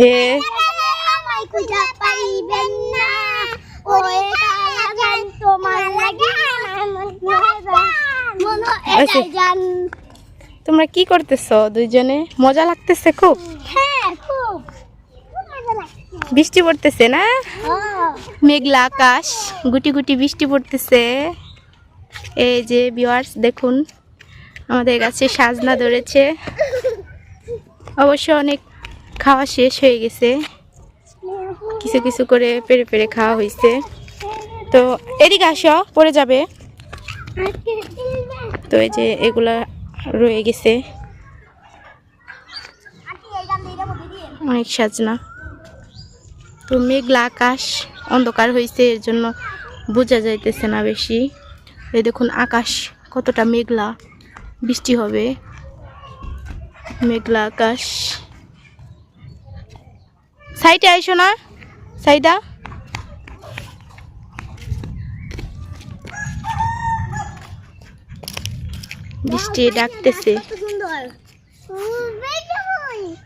যে আচ্ছা। তোমরা কি করতেছো দুইজনে? মজা লাগতেছে খুব? বৃষ্টি পড়তেছে না? মেঘলা আকাশ, গুটি গুটি বৃষ্টি পড়তেছে। এই যে ভিউয়ার্স দেখুন, আমাদের কাছে সাজনা ধরেছে। অবশ্য অনেক খাওয়া শেষ হয়ে গেছে। কিছু কিছু করে পেরে পেরে খাওয়া হয়েছে তো এদিকে আসো, পড়ে যাবে। তো এই যে এগুলা রয়ে গেছে। অনেক সাজনা। তো মেঘলা আকাশ, অন্ধকার হয়েছে এর জন্য বোঝা যাইতেছে না বেশি। এই দেখুন আকাশ, কতটা মেঘলা। বৃষ্টি হবে। মেঘলা আকাশ। সাইডে আইসো না। সাইদা। বৃষ্টি ডাকতেছে।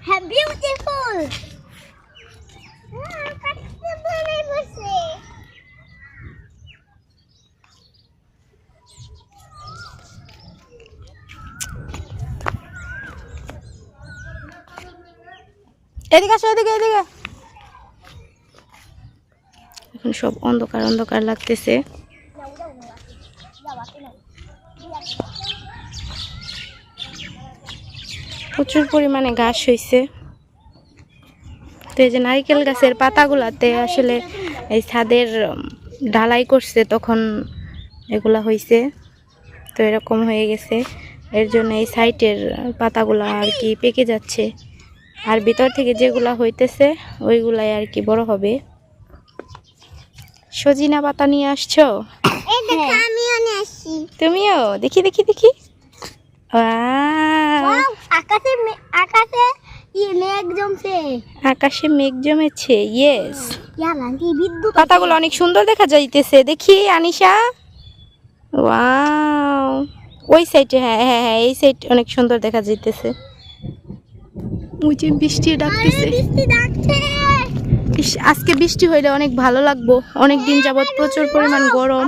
হ্যাঁ এদিকে আসো এদিকে এদিকে। এখন সব অন্ধকার অন্ধকার লাগতেছে। প্রচুর পরিমাণে ঘাস হয়েছে তো এই যে নারিকেল গাছের পাতাগুলাতে আসলে এই ছাদের ঢালাই করছে তখন এগুলা হয়েছে তো এরকম হয়ে গেছে। এর জন্য এই সাইটের পাতাগুলা আর কি পেকে যাচ্ছে। আর ভিতর থেকে যেগুলা হইতেছে, ওইগুলাই আর কি বড় হবে। সজিনা পাতা নিয়ে আসছো? এই আমিও নিয়ে আসছি। তুমিও? দেখি দেখি দেখি! আকাশে আকাশে মেঘ জমছে। আকাশে মেঘ জমেছে ইয়েস ইয়া পাতাগুলো অনেক সুন্দর দেখা যাইতেছে। দেখি আনিশা। ওয়াও। ওই সাইডে হ্যাঁ হ্যাঁ হ্যাঁ এই সাইড অনেক সুন্দর দেখা যাইতেছে। ওই বৃষ্টি ডাকতেছে। বৃষ্টি ডাকছে। ইস, আজকে বৃষ্টি হইলে অনেক ভালো লাগবো। অনেক দিন যাবত প্রচুর পরিমাণ গরম।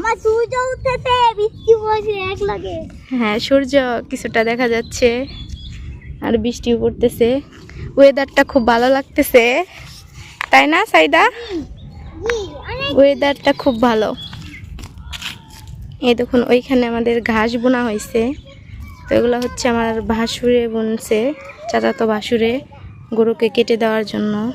হ্যাঁ সূর্য কিছুটা দেখা যাচ্ছে আর বৃষ্টিও পড়তেছে। ওয়েদারটা খুব ভালো লাগতেছে। তাই না সাইদা? ওয়েদারটা খুব ভালো। এই দেখুন ওইখানে আমাদের ঘাস বোনা হয়েছে তো এগুলো হচ্ছে আমার ভাসুরে বুনছে চাচাতো ভাসুরে গরুকে কেটে দেওয়ার জন্য।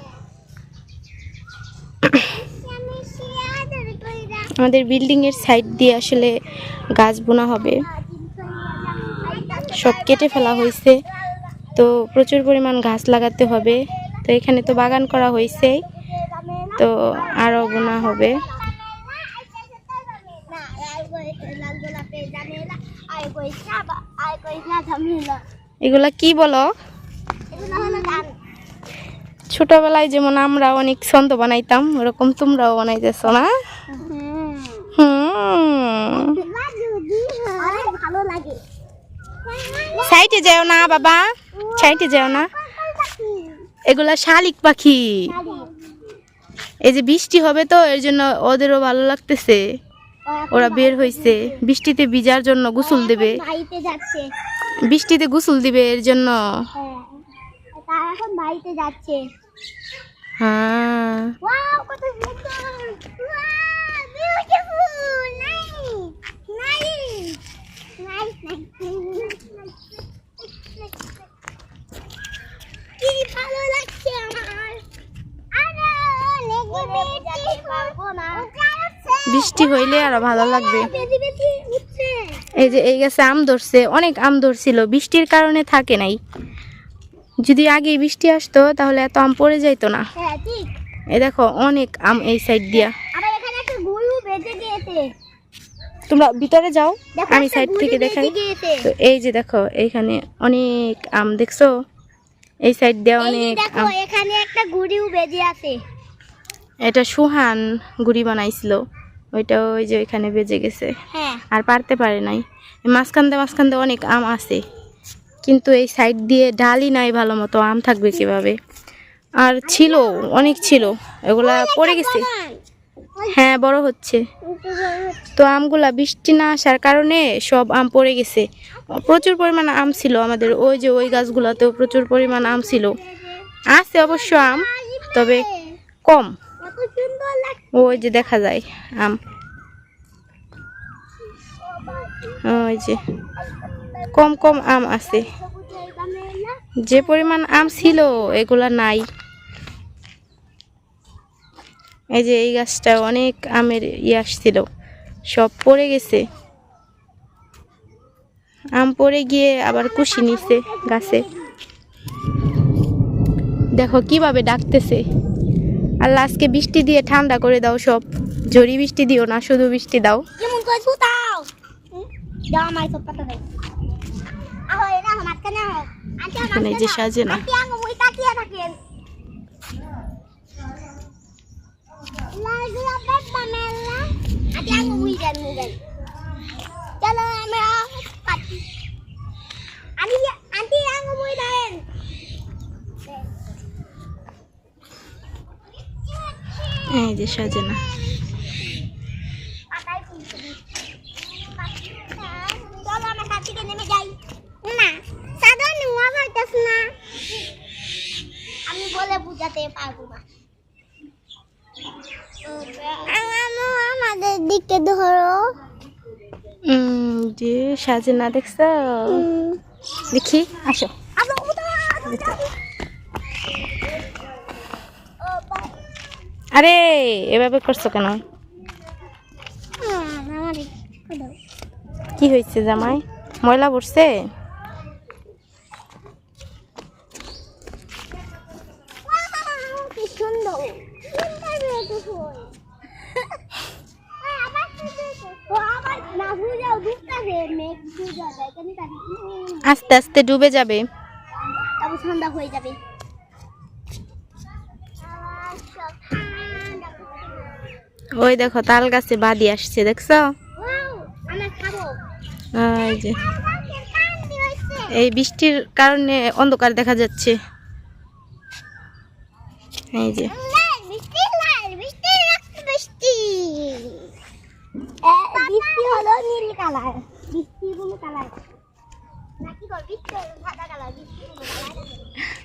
আমাদের বিল্ডিংয়ের সাইড দিয়ে আসলে গাছ বোনা হবে। সব কেটে ফেলা হয়েছে। তো প্রচুর পরিমাণ গাছ লাগাতে হবে। তো এখানে তো বাগান করা হয়েছে তো আরও বোনা হবে। এগুলা কি বলো? ছোটবেলায় যেমন আমরা অনেক ছন্দ বানাইতাম, ওরকম তোমরাও বানাইতেছো না হুম ভালো লাগে সাইডে যাও না বাবা সাইডে যাও না এগুলা শালিক পাখি। এই যে বৃষ্টি হবে তো, এর জন্য ওদেরও ভালো লাগতেছে। ওরা বের হয়েছে বৃষ্টিতে ভিজার জন্য গোসল দেবে। বৃষ্টিতে গোসল দিবে এর জন্য। হ্যাঁ তারা এখন বাড়িতে যাচ্ছে হ্যাঁ ওয়াও কত সুন্দর wow beautiful nice nice nice কি ভালো লাগছে আমার আরে অনেক বেশি পারব না বৃষ্টি হইলে আরও ভালো লাগবে। এই যে এই গাছে আম ধরছে অনেক আম ধরছিল বৃষ্টির কারণে থাকে নাই। যদি আগে বৃষ্টি আসতো তাহলে এত আম পড়ে যাইতো না। হ্যাঁ এই দেখো অনেক আম এই সাইড দিয়া। তোমরা ভিতরে যাও আমি সাইড থেকে দেখাই। তো এই যে দেখো এইখানে অনেক আম দেখছ? এই সাইড দিয়ে অনেক আম। এখানে একটা গরু বেজে আছে। এটা সুহান গুড়ি বানাইছিল। ওইটা ওই যে ওইখানে বেজে গেছে। হ্যাঁ। আর পারতে পারে নাই। মাঝখান দিয়ে মাঝখান দিয়ে অনেক আম আছে। কিন্তু এই সাইড দিয়ে ডালই নাই ভালো মতো। আম থাকবে কীভাবে? আর ছিল অনেক ছিল। এগুলা পড়ে গেছে। হ্যাঁ বড় হচ্ছে। তো আমগুলা বৃষ্টি না আসার কারণে সব আম পড়ে গেছে। প্রচুর পরিমাণে আম ছিল আমাদের। ওই যে ওই গাছগুলাতেও প্রচুর পরিমাণ আম ছিল। আছে অবশ্য আম তবে কম। ওই যে দেখা যায়, আম। ওই যে কম কম আম আছে। যে পরিমাণ আম ছিল, এগুলা নাই। এই যে এই গাছটা অনেক আমের ইয়ে আসছিল, সব পড়ে গেছে। আম পড়ে গিয়ে আবার কুশি নিছে গাছে। দেখো কীভাবে ডাকতেছে। আল্লাহ আজকে বৃষ্টি দিয়ে ঠান্ডা করে দাও সব। জরি বৃষ্টি দিও না শুধু বৃষ্টি দাও। কেমন করে সুতাও দাও আমার সব পাতা দাও আমার কেন এখানে যে সাজে না। মুই তাকিয়ে থাকেন। লাগলা পেপা মেলা মুই দেন চলো আমরা পাটি আন্টি আন্টি আঙ্গু মুই দেন এই যে সাজে না পাতায় ফুলছে চলো আমরা কাছ থেকে নেমে যাই না সাদা পাইতাস না আমি বলে বুঝাতে পারব না। আমাদের দিকে ধরো। যে সাজে না দেখছ? দেখি আসো। আরে, এভাবে করছ কেন? কি হয়েছে জামাই? ময়লা পড়ছে? আস্তে আস্তে ডুবে যাবে। ঠান্ডা হয়ে যাবে। ওই দেখো তাল গাছে বাদি আসছে, দেখছ? যে। এই বৃষ্টির কারণে অন্ধকার দেখা যাচ্ছে। এই যে।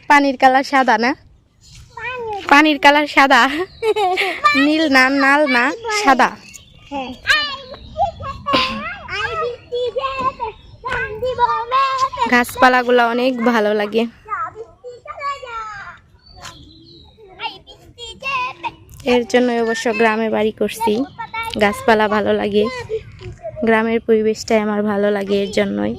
পানির কালার সাদা না? পানির কালার সাদা। নীল না, নাল না, সাদা। গাছপালাগুলো অনেক ভালো লাগে। এর জন্য অবশ্য গ্রামে বাড়ি করছি। গাছপালা ভালো লাগে। গ্রামের পরিবেশটাই আমার ভালো লাগে এর জন্যই।